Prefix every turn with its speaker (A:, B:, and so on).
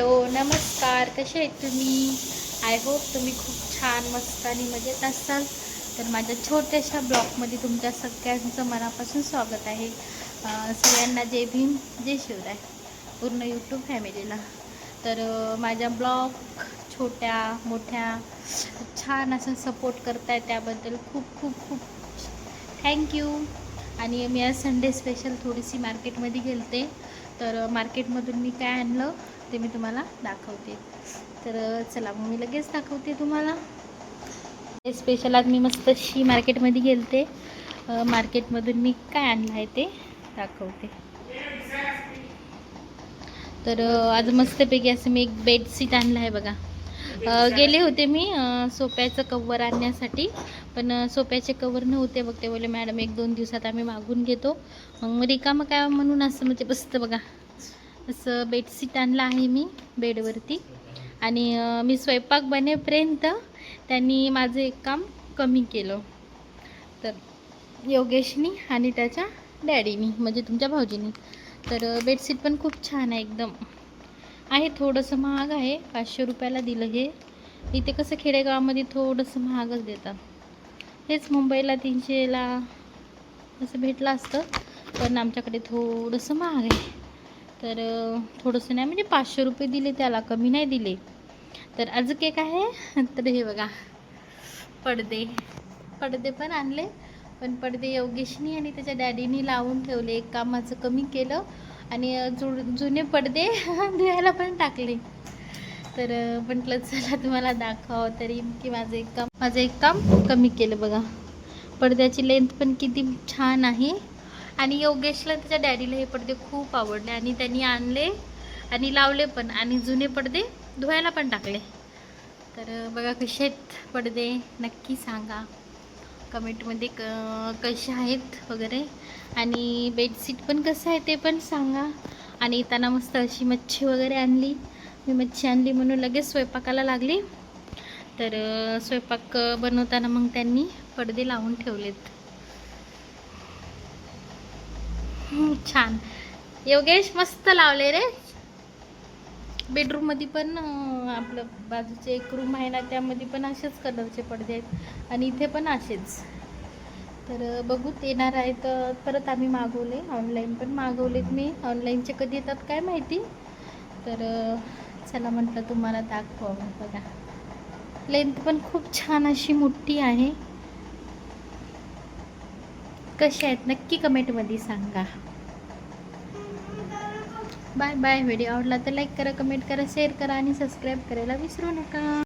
A: Hello नमस्कार कसे आहेत तुम्ही? आय होप तुम्ही खूप छान मस्त आणि मजेत असाल. तर माझ्या छोट्याशा ब्लॉगमध्ये तुमच्या सगळ्यांचं मनापासून स्वागत आहे. सगळ्यांना जय भीम जय शिवराय पूर्ण यूट्यूब फॅमिलीला तर माझ्या ब्लॉग छोट्या मोठ्या छान असं सपोर्ट करताय त्याबद्दल खूप खूप खूप थँक्यू आणि मी आज संडे स्पेशल थोडीशी मार्केटमध्ये गेलते. तर मार्केटमधून मी काय आणलं? ते मी तुम्हाला दाखवते. तर चला मग मी लगेच दाखवते तुम्हाला. स्पेशल आज मी मस्त अशी मार्केटमध्ये गेलते. मार्केटमधून मी काय आणलं आहे ते दाखवते. तर आज मस्तपैकी असं मी एक बेडशीट आणलं आहे बघा. गेले होते मी सोप्याचं कवर आणण्यासाठी. पण सोप्याचे कवर नव्हते बघ ते मॅडम एक दोन दिवसात आम्ही मागून घेतो. मग रिकामं काय म्हणून असं म्हणजे बसतं बघा. असं बेडशीट आणलं आहे मी बेडवरती. आणि मी स्वयंपाक बनेपर्यंत त्यांनी माझं एक काम कमी केलं. तर योगेशनी आणि त्याच्या डॅडीनी म्हणजे तुमच्या भाऊजीनी. तर बेडशीट पण खूप छान आहे एकदम. आहे थोडंसं महाग आहे. पाचशे रुपयाला दिलं हे. इथे कसं खेडेगावामध्ये थोडंसं महागच देतात. हेच मुंबईला तीनशेला असं भेटलं असतं. पण आमच्याकडे थोडंसं महाग आहे. तर थोडंसं नाही म्हणजे पाचशे रुपये दिले त्याला कमी नाही दिले. तर अजून केक आहे. तर हे बघा पडदे. पडदे पण आणले पण पडदे योगेशनी आणि त्याच्या डॅडीनी लावून ठेवले. एक कामाचं कमी केलं आणि जु जुने पडदे धुवायला पण टाकले. तर म्हटलं चला तुम्हाला दाखवावं तरी की माझं एक काम माझं एक काम कमी केलं बघा. पडद्याची लेंथ पण किती छान आहे. आणि योगेशला त्याच्या डॅडीला हे पडदे खूप आवडले. आणि त्यांनी आणले आणि लावले पण. आणि जुने पडदे धुवायला पण टाकले. तर बघा कसे आहेत पडदे. नक्की सांगा. कमेंटमध्ये क कसे आहेत वगैरे. आणि बेडशीट पण कसं आहे ते पण सांगा. आणि येताना मस्त अशी मच्छी वगैरे आणली. मी मच्छी आणली म्हणून लगेच स्वयंपाकाला लागली. तर स्वयंपाक बनवताना मग त्यांनी पडदे लावून ठेवलेत. छान. योगेश मस्त लावले रे. बेडरूममध्ये पण आपलं बाजूचे एक रूम आहे ना त्यामध्ये पण असेच कलरचे पडदे आहेत. आणि इथे पण असेच. तर अं, बघू येणार आहे तर परत आम्ही मागवले. ऑनलाईन पण मागवलेत मी. ऑनलाईनचे कधी येतात काय माहिती? तर चला म्हटलं तुम्हाला दाखवा बघा. लेंथ पण खूप छान अशी मोठी आहे. कसे आहेत? नक्की कमेंटमध्ये सांगा. Bye bye. व्हिडिओ आवडला तर लाईक करा कमेंट करा शेअर करा आणि सबस्क्राईब करायला विसरू नका.